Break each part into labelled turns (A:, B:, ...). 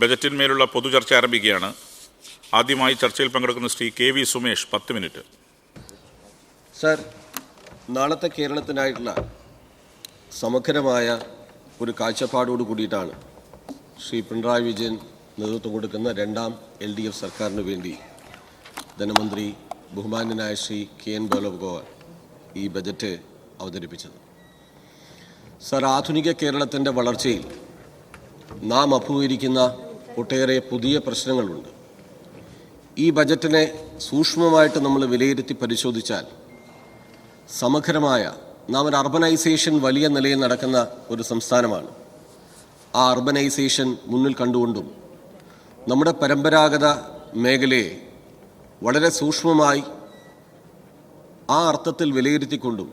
A: ബജറ്റിന്മേലുള്ള പൊതുചർച്ച ആരംഭിക്കുകയാണ്. ആദ്യമായി ചർച്ചയിൽ പങ്കെടുക്കുന്ന ശ്രീ കെ വി സുമേഷ് പത്ത് മിനിറ്റ്.
B: സർ നാളത്തെ കേരളത്തിനായിട്ടുള്ള സമഗ്രമായ ഒരു കാഴ്ചപ്പാടോട് കൂടിയിട്ടാണ് ശ്രീ പിണറായി വിജയൻ നേതൃത്വം കൊടുക്കുന്ന രണ്ടാം എൽ ഡി എഫ് സർക്കാരിന് വേണ്ടി ധനമന്ത്രി ബഹുമാന്യനായ ശ്രീ കെ എൻ ബാലഗോപാൽ ഈ ബജറ്റ് അവതരിപ്പിച്ചത്. സർ ആധുനിക കേരളത്തിന്റെ വളർച്ചയിൽ നാം അഭിമുഖീകരിക്കുന്ന ഒട്ടേറെ പുതിയ പ്രശ്നങ്ങളുണ്ട്. ഈ ബജറ്റിനെ സൂക്ഷ്മമായിട്ട് നമ്മൾ വിലയിരുത്തി പരിശോധിച്ചാൽ സമഗ്രമായ നാം ഒരു അർബനൈസേഷൻ വലിയ നിലയിൽ നടക്കുന്ന ഒരു സംസ്ഥാനമാണ്. ആ അർബനൈസേഷൻ മുന്നിൽ കണ്ടുകൊണ്ടും നമ്മുടെ പരമ്പരാഗത മേഖലയെ വളരെ സൂക്ഷ്മമായി ആ അർത്ഥത്തിൽ വിലയിരുത്തിക്കൊണ്ടും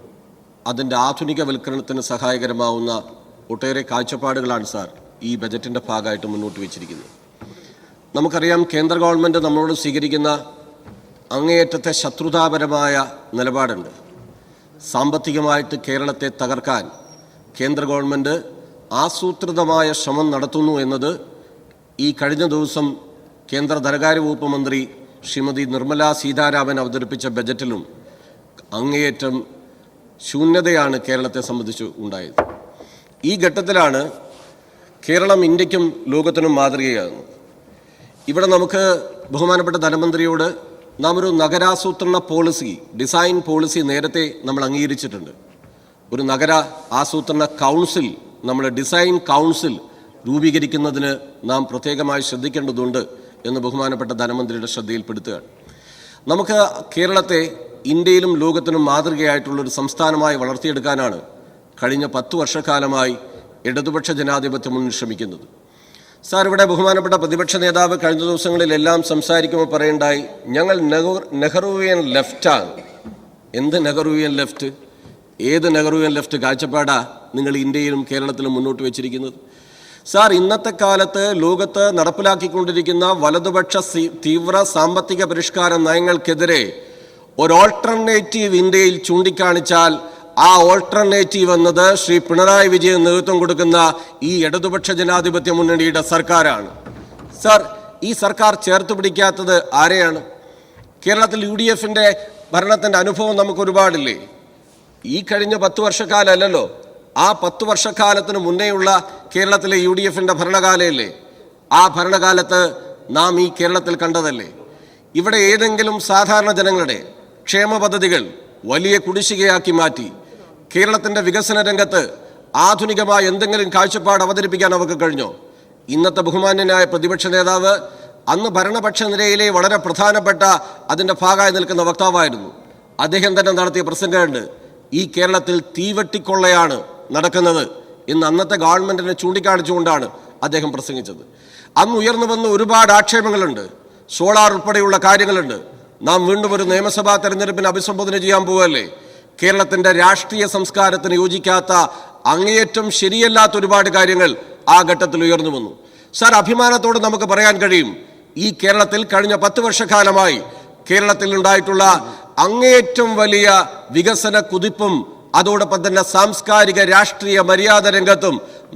B: അതിന്റെ ആധുനികവൽക്കരണത്തിന് സഹായകരമാവുന്ന ഒട്ടേറെ കാഴ്ചപ്പാടുകളാണ് സാർ ഈ ബജറ്റിന്റെ ഭാഗമായിട്ട് മുന്നോട്ട് വെച്ചിരിക്കുന്നത് നമുക്കറിയാം കേന്ദ്ര ഗവൺമെന്റ് നമ്മളോട് സ്വീകരിക്കുന്ന അങ്ങേയറ്റത്തെ ശത്രുതാപരമായ നിലപാടുണ്ട്. സാമ്പത്തികമായിട്ട് കേരളത്തെ തകർക്കാൻ കേന്ദ്ര ഗവൺമെന്റ് ആസൂത്രിതമായ ശ്രമം നടത്തുന്നു എന്നത് ഈ കഴിഞ്ഞ ദിവസം കേന്ദ്ര ധനകാര്യ വകുപ്പ് മന്ത്രി ശ്രീമതി നിർമ്മല സീതാരാമൻ അവതരിപ്പിച്ച ബജറ്റിലും അങ്ങേയറ്റം ശൂന്യതയാണ് കേരളത്തെ സംബന്ധിച്ച് ഉണ്ടായത്. ഈ ഘട്ടത്തിലാണ് കേരളം ഇന്ത്യക്കും ലോകത്തിനും മാതൃകയാകുന്നു. ഇവിടെ നമുക്ക് ബഹുമാനപ്പെട്ട ധനമന്ത്രിയോട് നാം ഒരു നഗരാസൂത്രണ പോളിസി ഡിസൈൻ പോളിസി നേരത്തെ നമ്മൾ അംഗീകരിച്ചിട്ടുണ്ട്. ഒരു നഗര ആസൂത്രണ കൗൺസിൽ നമ്മൾ ഡിസൈൻ കൗൺസിൽ രൂപീകരിക്കുന്നതിന് നാം പ്രത്യേകമായി ശ്രദ്ധിക്കേണ്ടതുണ്ട് എന്ന് ബഹുമാനപ്പെട്ട ധനമന്ത്രിയുടെ ശ്രദ്ധയിൽപ്പെടുത്തുകയാണ്. നമുക്ക് കേരളത്തെ ഇന്ത്യയിലും ലോകത്തിനും മാതൃകയായിട്ടുള്ള ഒരു സംസ്ഥാനമായി വളർത്തിയെടുക്കാനാണ് കഴിഞ്ഞ പത്തു വർഷക്കാലമായി ഇടതുപക്ഷ ജനാധിപത്യ മുന്നിൽ ശ്രമിക്കുന്നത്. സാർ ഇവിടെ ബഹുമാനപ്പെട്ട പ്രതിപക്ഷ നേതാവ് കഴിഞ്ഞ ദിവസങ്ങളിലെല്ലാം സംസാരിക്കുമ്പോൾ പറയണ്ടായി ഞങ്ങൾ നെഹ്റു നെഹ്റുവിയൻ ലെഫ്റ്റാണ് എന്ത് നെഹ്റുവിയൻ ലെഫ്റ്റ്? ഏത് നെഹ്റുവിയൻ ലെഫ്റ്റ് കാഴ്ചപ്പാടാ നിങ്ങൾ ഇന്ത്യയിലും കേരളത്തിലും മുന്നോട്ട് വെച്ചിരിക്കുന്നത്? സാർ ഇന്നത്തെ കാലത്ത് ലോകത്ത് നടപ്പിലാക്കിക്കൊണ്ടിരിക്കുന്ന വലതുപക്ഷ തീവ്ര സാമ്പത്തിക പരിഷ്കാര നയങ്ങൾക്കെതിരെ ഒരു ഓൾട്ടർനേറ്റീവ് ഇന്ത്യയിൽ ചൂണ്ടിക്കാണിച്ചാൽ ആ ഓൾട്ടർനേറ്റീവ് എന്നത് ശ്രീ പിണറായി വിജയൻ നേതൃത്വം കൊടുക്കുന്ന ഈ ഇടതുപക്ഷ ജനാധിപത്യ മുന്നണിയുടെ സർക്കാരാണ്. സർ ഈ സർക്കാർ ചേർത്ത് പിടിക്കാത്തത് ആരെയാണ്? കേരളത്തിൽ യു ഡി എഫിന്റെ ഭരണത്തിന്റെ അനുഭവം നമുക്ക് ഒരുപാടില്ലേ? ഈ കഴിഞ്ഞ പത്ത് വർഷക്കാലമല്ലല്ലോ ആ പത്ത് വർഷക്കാലത്തിന് മുന്നേയുള്ള കേരളത്തിലെ യു ഡി എഫിന്റെ ഭരണകാലയല്ലേ? ആ ഭരണകാലത്ത് നാം ഈ കേരളത്തിൽ കണ്ടതല്ലേ? ഇവിടെ ഏതെങ്കിലും സാധാരണ ജനങ്ങളുടെ ക്ഷേമ പദ്ധതികൾ വലിയ കുടിശ്ശികയാക്കി മാറ്റി കേരളത്തിന്റെ വികസന രംഗത്ത് ആധുനികമായ എന്തെങ്കിലും കാഴ്ചപ്പാട് അവതരിപ്പിക്കാൻ അവർക്ക് കഴിഞ്ഞോ? ഇന്നത്തെ ബഹുമാന്യനായ പ്രതിപക്ഷ നേതാവ് അന്ന് ഭരണപക്ഷ നിരയിലെ വളരെ പ്രധാനപ്പെട്ട അതിന്റെ ഭാഗമായി നിൽക്കുന്ന വക്താവായിരുന്നു. അദ്ദേഹം തന്നെ നടത്തിയ പ്രസംഗമുണ്ട് ഈ കേരളത്തിൽ തീവെട്ടിക്കൊള്ളയാണ് നടക്കുന്നത് എന്ന് അന്നത്തെ ഗവൺമെന്റിനെ ചൂണ്ടിക്കാണിച്ചുകൊണ്ടാണ് അദ്ദേഹം പ്രസംഗിച്ചത്. അന്ന് ഉയർന്നു വന്ന ഒരുപാട് ആക്ഷേപങ്ങളുണ്ട് സോളാർ ഉൾപ്പെടെയുള്ള കാര്യങ്ങളുണ്ട്. നാം വീണ്ടും ഒരു നിയമസഭാ തെരഞ്ഞെടുപ്പിന് അഭിസംബോധന ചെയ്യാൻ പോവല്ലേ കേരളത്തിന്റെ രാഷ്ട്രീയ സംസ്കാരത്തിന് യോജിക്കാത്ത അങ്ങേയറ്റം ശരിയല്ലാത്ത ഒരുപാട് കാര്യങ്ങൾ ആ ഘട്ടത്തിൽ ഉയർന്നു വന്നു. സാർ അഭിമാനത്തോടെ നമുക്ക് പറയാൻ കഴിയും ഈ കേരളത്തിൽ കഴിഞ്ഞ പത്ത് വർഷക്കാലമായി കേരളത്തിൽ ഉണ്ടായിട്ടുള്ള അങ്ങേയറ്റം വലിയ വികസന കുതിപ്പും അതോടൊപ്പം തന്നെ സാംസ്കാരിക രാഷ്ട്രീയ മര്യാദ രംഗത്തും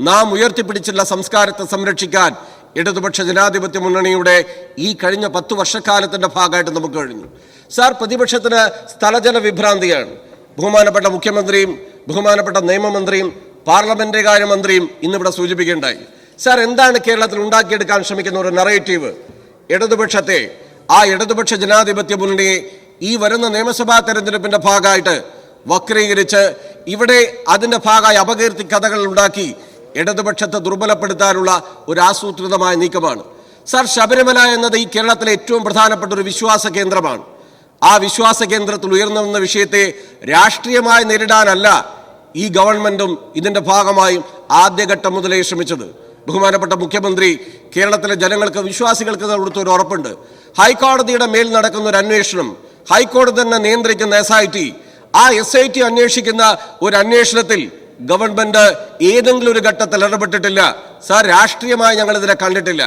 B: നാം ഉയർത്തിപ്പിടിച്ചുള്ള സംസ്കാരത്തെ സംരക്ഷിക്കാൻ ഇടതുപക്ഷ ജനാധിപത്യ മുന്നണിയുടെ ഈ കഴിഞ്ഞ പത്ത് വർഷക്കാലത്തിന്റെ ഭാഗമായിട്ട് നമുക്ക് കഴിഞ്ഞു. സാർ പ്രതിപക്ഷത്തിന് സ്ഥലജല വിഭ്രാന്തിയാണ്. ബഹുമാനപ്പെട്ട മുഖ്യമന്ത്രിയും ബഹുമാനപ്പെട്ട നിയമമന്ത്രിയും പാർലമെന്ററി കാര്യമന്ത്രിയും ഇന്നിവിടെ സൂചിപ്പിക്കേണ്ടായി സാർ എന്താണ് കേരളത്തിൽ ഉണ്ടാക്കിയെടുക്കാൻ ശ്രമിക്കുന്ന ഒരു നറേറ്റീവ് ഇടതുപക്ഷത്തെ ആ ഇടതുപക്ഷ ജനാധിപത്യ മുന്നണിയെ ഈ വരുന്ന നിയമസഭാ തെരഞ്ഞെടുപ്പിന്റെ ഭാഗമായിട്ട് വക്രീകരിച്ച് ഇവിടെ അതിന്റെ ഭാഗമായി അപകീർത്തി കഥകൾ ഉണ്ടാക്കി ഇടതുപക്ഷത്തെ ദുർബലപ്പെടുത്താനുള്ള ഒരു ആസൂത്രിതമായ നീക്കമാണ്. സാർ ശബരിമല എന്നത് ഈ കേരളത്തിലെ ഏറ്റവും പ്രധാനപ്പെട്ട ഒരു വിശ്വാസ കേന്ദ്രമാണ്. ആ വിശ്വാസ കേന്ദ്രത്തിൽ ഉയർന്നു വന്ന വിഷയത്തെ രാഷ്ട്രീയമായി നേരിടാനല്ല ഈ ഗവൺമെന്റും ഇതിന്റെ ഭാഗമായും ആദ്യഘട്ടം മുതലേ ശ്രമിച്ചത്. ബഹുമാനപ്പെട്ട മുഖ്യമന്ത്രി കേരളത്തിലെ ജനങ്ങൾക്ക് വിശ്വാസികൾക്ക് കൊടുത്ത ഒരു ഉറപ്പുണ്ട്. ഹൈക്കോടതിയുടെ മേൽ നടക്കുന്ന ഒരു അന്വേഷണം ഹൈക്കോടതി തന്നെ നിയന്ത്രിക്കുന്ന എസ് ഐ ടി ആ എസ് ഐ ടി അന്വേഷിക്കുന്ന ഒരു അന്വേഷണത്തിൽ ഗവൺമെന്റ് ഏതെങ്കിലും ഒരു ഘട്ടത്തിൽ ഇടപെട്ടിട്ടില്ല. സാർ രാഷ്ട്രീയമായി ഞങ്ങൾ ഇതിനെ കണ്ടിട്ടില്ല.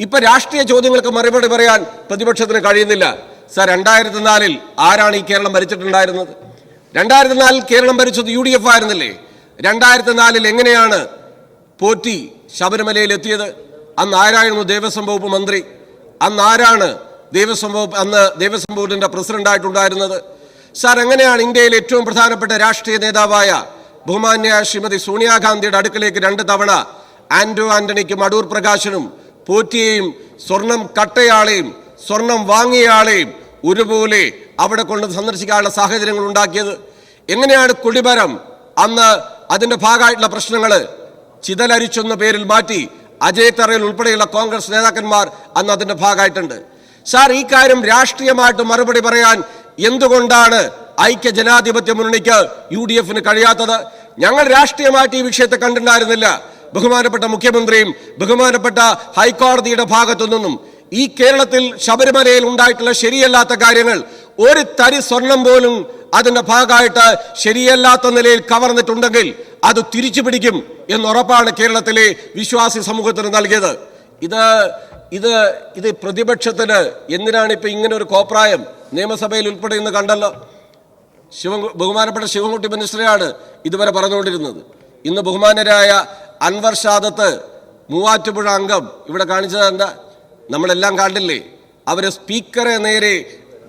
B: ഇപ്പൊ രാഷ്ട്രീയ ചോദ്യങ്ങൾക്ക് മറുപടി പറയാൻ പ്രതിപക്ഷത്തിന് കഴിയുന്നില്ല. സാർ രണ്ടായിരത്തി നാലിൽ ആരാണ് ഈ കേരളം ഭരിച്ചിട്ടുണ്ടായിരുന്നത്? രണ്ടായിരത്തി നാലിൽ കേരളം ഭരിച്ചത് യു ഡി എഫ് ആയിരുന്നില്ലേ? രണ്ടായിരത്തി നാലിൽ എങ്ങനെയാണ് പോറ്റി ശബരിമലയിൽ എത്തിയത് അന്ന് ആരായിരുന്നു ദേവസ്വം വകുപ്പ് മന്ത്രി? അന്ന് ആരാണ് ദേവസ്വം വകുപ്പ് അന്ന് ദേവസ്വം ബോർഡിന്റെ പ്രസിഡന്റായിട്ടുണ്ടായിരുന്നത് സാർ എങ്ങനെയാണ് ഇന്ത്യയിലെ ഏറ്റവും പ്രധാനപ്പെട്ട രാഷ്ട്രീയ നേതാവായ ബഹുമാന്യ ശ്രീമതി സോണിയാഗാന്ധിയുടെ അടുക്കലേക്ക് രണ്ട് തവണ ആന്റോ ആന്റണിക്കും അടൂർ പ്രകാശനും പോറ്റിയെയും സ്വർണം കട്ടയാളെയും സ്വർണം വാങ്ങിയയാളെയും ഒരുപോലെ അവിടെ കൊണ്ട് സന്ദർശിക്കാനുള്ള സാഹചര്യങ്ങൾ ഉണ്ടാക്കിയത്. എങ്ങനെയാണ് കുടിമരം? അന്ന് അതിന്റെ ഭാഗമായിട്ടുള്ള പ്രശ്നങ്ങൾ ചിതലരിച്ചെന്ന പേരിൽ മാറ്റി അജയ് തറയിൽ ഉൾപ്പെടെയുള്ള കോൺഗ്രസ് നേതാക്കന്മാർ അന്ന് അതിന്റെ ഭാഗമായിട്ടുണ്ട്. സാർ ഈ കാര്യം രാഷ്ട്രീയമായിട്ട് മറുപടി പറയാൻ എന്തുകൊണ്ടാണ് ഐക്യ ജനാധിപത്യ മുന്നണിക്ക് യു ഡി എഫിന് കഴിയാത്തത്? ഞങ്ങൾ രാഷ്ട്രീയമായിട്ട് ഈ വിഷയത്തെ കണ്ടിട്ടുണ്ടായിരുന്നില്ല. ബഹുമാനപ്പെട്ട മുഖ്യമന്ത്രിയും ബഹുമാനപ്പെട്ട ഹൈക്കോടതിയുടെ ഭാഗത്തു നിന്നും ഈ കേരളത്തിൽ ശബരിമലയിൽ ഉണ്ടായിട്ടുള്ള ശരിയല്ലാത്ത കാര്യങ്ങൾ ഒരു തരി സ്വർണം പോലും അതിന്റെ ഭാഗമായിട്ട് ശരിയല്ലാത്ത നിലയിൽ കവർന്നിട്ടുണ്ടെങ്കിൽ അത് തിരിച്ചു പിടിക്കും എന്നുറപ്പാണ് കേരളത്തിലെ വിശ്വാസി സമൂഹത്തിന് നൽകിയത്. ഇത് ഇത് ഇത് പ്രതിപക്ഷത്തിന് എന്തിനാണ് ഇപ്പൊ ഇങ്ങനെ ഒരു കോപ്രായം? നിയമസഭയിൽ ഉൾപ്പെടെ ഇന്ന് കണ്ടല്ലോ. ശിവ ബഹുമാനപ്പെട്ട ശിവൻകുട്ടി മിനിസ്റ്ററെയാണ് ഇതുവരെ പറഞ്ഞുകൊണ്ടിരുന്നത്. ഇന്ന് ബഹുമാനരായ അൻവർ ഷാദത്ത് മൂവാറ്റുപുഴ അംഗം ഇവിടെ കാണിച്ചത് എന്താ? നമ്മളെല്ലാം കണ്ടില്ലേ? അവരെ സ്പീക്കറെ നേരെ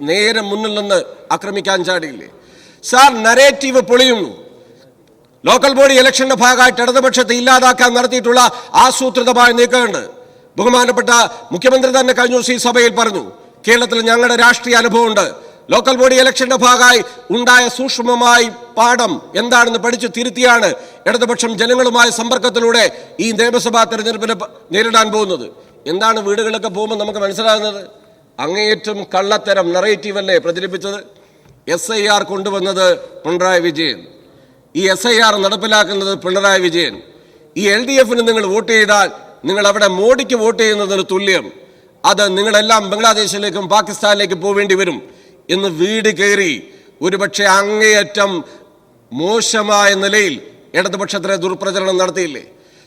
B: നേരെ മുന്നിൽ നിന്ന് ആക്രമിക്കാൻ ചാടിയില്ലേ? സാർ നരേറ്റീവ് പൊളിയുന്നു. ലോക്കൽ ബോഡി ഇലക്ഷന്റെ ഭാഗമായിട്ട് ഇടതുപക്ഷത്തെ ഇല്ലാതാക്കാൻ നടത്തിയിട്ടുള്ള ആസൂത്രിതമായ നീക്കമുണ്ട്. ബഹുമാനപ്പെട്ട മുഖ്യമന്ത്രി തന്നെ കഴിഞ്ഞ ദിവസം ഈ സഭയിൽ പറഞ്ഞു കേരളത്തിൽ ഞങ്ങളുടെ രാഷ്ട്രീയ അനുഭവമുണ്ട്. ലോക്കൽ ബോഡി ഇലക്ഷന്റെ ഭാഗമായി ഉണ്ടായ സൂക്ഷ്മമായി പാഠം എന്താണെന്ന് പഠിച്ചു തിരുത്തിയാണ് ഇടതുപക്ഷം ജനങ്ങളുമായ സമ്പർക്കത്തിലൂടെ ഈ നിയമസഭാ തെരഞ്ഞെടുപ്പിനെ നേരിടാൻ പോകുന്നത്. എന്താണ് വീടുകളിലൊക്കെ പോകുമ്പോൾ നമുക്ക് മനസ്സിലാകുന്നത്? അങ്ങേയറ്റം കള്ളത്തരം നറേറ്റീവ് അല്ലേ പ്രചരിപ്പിച്ചത്? എസ് ഐ ആർ കൊണ്ടുവന്നത് പിണറായി വിജയൻ. ഈ എസ് ഐ ആർ നടപ്പിലാക്കുന്നത് പിണറായി വിജയൻ. ഈ എൽ ഡി എഫിന് നിങ്ങൾ വോട്ട് ചെയ്താൽ നിങ്ങൾ അവിടെ മോഡിക്ക് വോട്ട് ചെയ്യുന്നതിന് തുല്യം. അത് നിങ്ങളെല്ലാം ബംഗ്ലാദേശിലേക്കും പാകിസ്ഥാനിലേക്കും പോവേണ്ടി വരും എന്ന് വീട് കയറി ഒരുപക്ഷെ അങ്ങേയറ്റം മോശമായ നിലയിൽ ഇടതുപക്ഷത്തിലെ ദുർപ്രചരണം നടത്തിയില്ലേ?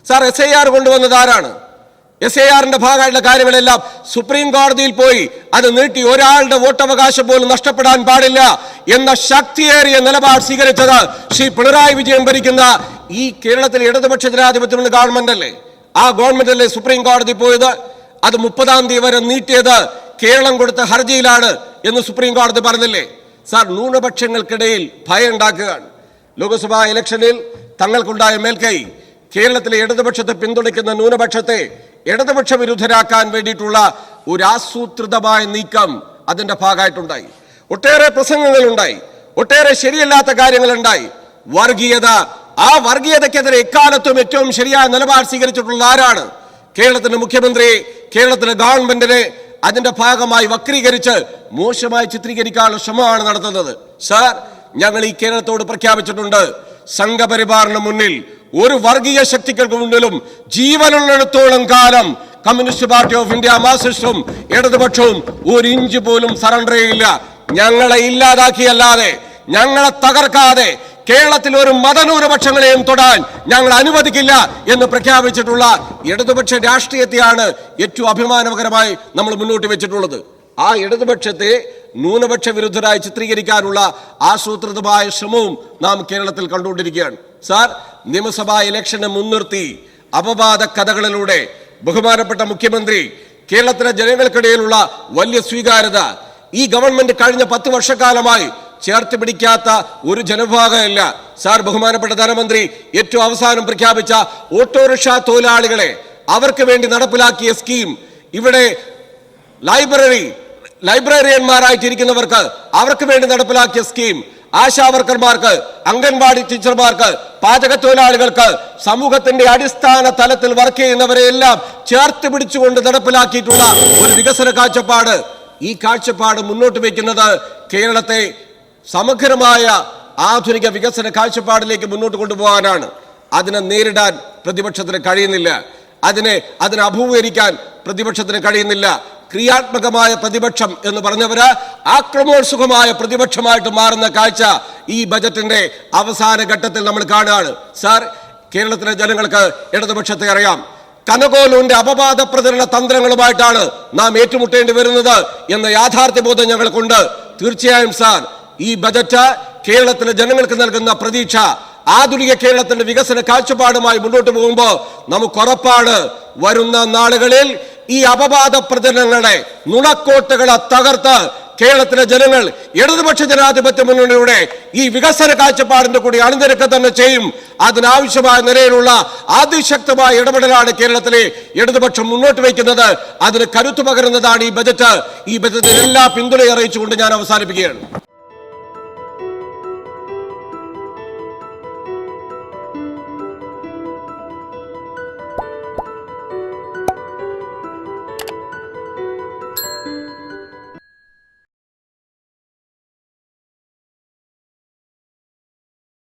B: സാർ എസ് ഐ ആർ കൊണ്ടുവന്നത് ആരാണ്? എസ് എ ആറിന്റെ ഭാഗമായിട്ടുള്ള കാര്യങ്ങളെല്ലാം സുപ്രീം കോടതിയിൽ പോയി അത് നീട്ടി ഒരാളുടെ വോട്ടവകാശം പോലും നഷ്ടപ്പെടാൻ പാടില്ല എന്ന ശക്തിയേറിയ നിലപാട് സ്വീകരിച്ചത് ശ്രീ പിണറായി വിജയൻ ഭരിക്കുന്ന ഈ കേരളത്തിലെ ഇടതുപക്ഷ ജനാധിപത്യമുള്ള ഗവൺമെന്റ് അല്ലേ? ആ ഗവൺമെന്റ് അല്ലേ സുപ്രീം കോടതി പോയത്? അത് മുപ്പതാം തീയതി വരെ നീട്ടിയത് കേരളം കൊടുത്ത ഹർജിയിലാണ് എന്ന് സുപ്രീം കോടതി പറഞ്ഞില്ലേ? സാർ ന്യൂനപക്ഷങ്ങൾക്കിടയിൽ ഭയം ഉണ്ടാക്കുകയാണ്. ലോക്സഭാ ഇലക്ഷനിൽ തങ്ങൾക്കുണ്ടായ മേൽക്കൈ കേരളത്തിലെ ഇടതുപക്ഷത്തെ പിന്തുണയ്ക്കുന്ന ന്യൂനപക്ഷത്തെ ഇടതുപക്ഷ വിരുദ്ധരാക്കാൻ വേണ്ടിയിട്ടുള്ള ഒരു ആസൂത്രിതമായ നീക്കം അതിന്റെ ഭാഗമായിട്ടുണ്ടായി. ഒട്ടേറെ പ്രസംഗങ്ങളുണ്ടായി. ഒട്ടേറെ ശരിയല്ലാത്ത കാര്യങ്ങളുണ്ടായി. വർഗീയത ആ വർഗീയതയ്ക്കെതിരെ എക്കാലത്തും ഏറ്റവും ശരിയായ നിലപാട് സ്വീകരിച്ചിട്ടുള്ള ആരാണ്? കേരളത്തിന്റെ മുഖ്യമന്ത്രി കേരളത്തിലെ ഗവൺമെന്റിനെ അതിന്റെ ഭാഗമായി വക്രീകരിച്ച് മോശമായി ചിത്രീകരിക്കാനുള്ള ശ്രമമാണ് നടത്തുന്നത്. സാർ ഞങ്ങൾ ഈ കേരളത്തോട് പ്രഖ്യാപിച്ചിട്ടുണ്ട്. സംഘപരിവാറിന് മുന്നിൽ ഒരു വർഗീയ ശക്തികൾക്ക് മുന്നിലും ജീവനുള്ളിടത്തോളം കാലം കമ്മ്യൂണിസ്റ്റ് പാർട്ടി ഓഫ് ഇന്ത്യ മാർസിസ്റ്റും ഇടതുപക്ഷവും ഒരു ഇഞ്ച് പോലും സറണ്ടർ ചെയ്യില്ല ഞങ്ങളെ ഇല്ലാതാക്കിയല്ലാതെ ഞങ്ങളെ തകർക്കാതെ കേരളത്തിൽ ഒരു മതന്യൂനപക്ഷങ്ങളെയും തൊടാൻ ഞങ്ങൾ അനുവദിക്കില്ല എന്ന് പ്രഖ്യാപിച്ചിട്ടുള്ള ഇടതുപക്ഷ രാഷ്ട്രീയത്തെയാണ് ഏറ്റവും അഭിമാനകരമായി നമ്മൾ മുന്നോട്ട് വെച്ചിട്ടുള്ളത്. ആ ഇടതുപക്ഷത്തെ ന്യൂനപക്ഷ വിരുദ്ധരായി ചിത്രീകരിക്കാനുള്ള ആസൂത്രിതമായ ശ്രമവും നാം കേരളത്തിൽ കണ്ടുകൊണ്ടിരിക്കുകയാണ്. സാർ നിയമസഭാ ഇലക്ഷനെ മുൻനിർത്തി അപവാദ കഥകളിലൂടെ ബഹുമാനപ്പെട്ട മുഖ്യമന്ത്രി കേരളത്തിലെ ജനങ്ങൾക്കിടയിലുള്ള വലിയ സ്വീകാര്യത ഈ ഗവൺമെന്റ് കഴിഞ്ഞ പത്ത് വർഷക്കാലമായി ചേർത്ത് പിടിക്കാത്ത ഒരു ജനവിഭാഗമല്ല. സാർ ബഹുമാനപ്പെട്ട ധനമന്ത്രി ഏറ്റവും അവസാനം പ്രഖ്യാപിച്ച ഓട്ടോറിക്ഷ തൊഴിലാളികളെ അവർക്ക് വേണ്ടി നടപ്പിലാക്കിയ സ്കീം ഇവിടെ ലൈബ്രറി ലൈബ്രറിയന്മാരായിട്ടിരിക്കുന്നവർക്ക് അവർക്ക് വേണ്ടി നടപ്പിലാക്കിയ സ്കീം ആശാ വർക്കർമാർക്ക് അംഗൻവാടി ടീച്ചർമാർക്ക് പാചക തൊഴിലാളികൾക്ക് സമൂഹത്തിന്റെ അടിസ്ഥാന തലത്തിൽ വർക്ക് ചെയ്യുന്നവരെ എല്ലാം ചേർത്ത് പിടിച്ചുകൊണ്ട് നടപ്പിലാക്കിയിട്ടുള്ള ഒരു വികസന കാഴ്ചപ്പാട്. ഈ കാഴ്ചപ്പാട് മുന്നോട്ട് വയ്ക്കുന്നത് കേരളത്തെ സമഗ്രമായ ആധുനിക വികസന കാഴ്ചപ്പാടിലേക്ക് മുന്നോട്ട് കൊണ്ടുപോകാനാണ്. അതിനെ നേരിടാൻ പ്രതിപക്ഷത്തിന് കഴിയുന്നില്ല. അതിനെ അതിനെ അഭിമുഖീകരിക്കാൻ പ്രതിപക്ഷത്തിന് കഴിയുന്നില്ല. ക്രിയാത്മകമായ പ്രതിപക്ഷം എന്ന് പറഞ്ഞവര് ആക്രമോത്സുഖമായ പ്രതിപക്ഷമായിട്ട് മാറുന്ന കാഴ്ച ഈ ബജറ്റിന്റെ അവസാന ഘട്ടത്തിൽ നമ്മൾ കാണുകയാണ്. സാർ കേരളത്തിലെ ജനങ്ങൾക്ക് ഇടതുപക്ഷത്തെ അറിയാം. കനകോലൂന്റെ അപവാദ പ്രചരണ തന്ത്രങ്ങളുമായിട്ടാണ് നാം ഏറ്റുമുട്ടേണ്ടി വരുന്നത് എന്ന യാഥാർത്ഥ്യബോധം ഞങ്ങൾക്കുണ്ട്. തീർച്ചയായും സാർ ഈ ബജറ്റ് കേരളത്തിലെ ജനങ്ങൾക്ക് നൽകുന്ന പ്രതീക്ഷ ആധുനിക കേരളത്തിന്റെ വികസന കാഴ്ചപ്പാടുമായി മുന്നോട്ട് പോകുമ്പോൾ നമുക്ക് ഉറപ്പാണ് വരുന്ന നാളുകളിൽ ഈ അപവാദ പ്രചരണങ്ങളുടെ നുണക്കോട്ടുകളെ തകർത്ത് കേരളത്തിലെ ജനങ്ങൾ ഇടതുപക്ഷ ജനാധിപത്യ മുന്നണിയുടെ ഈ വികസന കാഴ്ചപ്പാടിന്റെ കൂടി അണിനിരക്കുക തന്നെ ചെയ്യും. അതിനാവശ്യമായ നിലയിലുള്ള അതിശക്തമായ ഇടപെടലാണ് കേരളത്തിലെ ഇടതുപക്ഷം മുന്നോട്ട് വയ്ക്കുന്നത്. അതിന് കരുത്തു പകരുന്നതാണ് ഈ ബജറ്റ്. ഈ ബജറ്റിൽ എല്ലാ പിന്തുണയും അറിയിച്ചുകൊണ്ട് ഞാൻ അവസാനിപ്പിക്കുകയാണ്.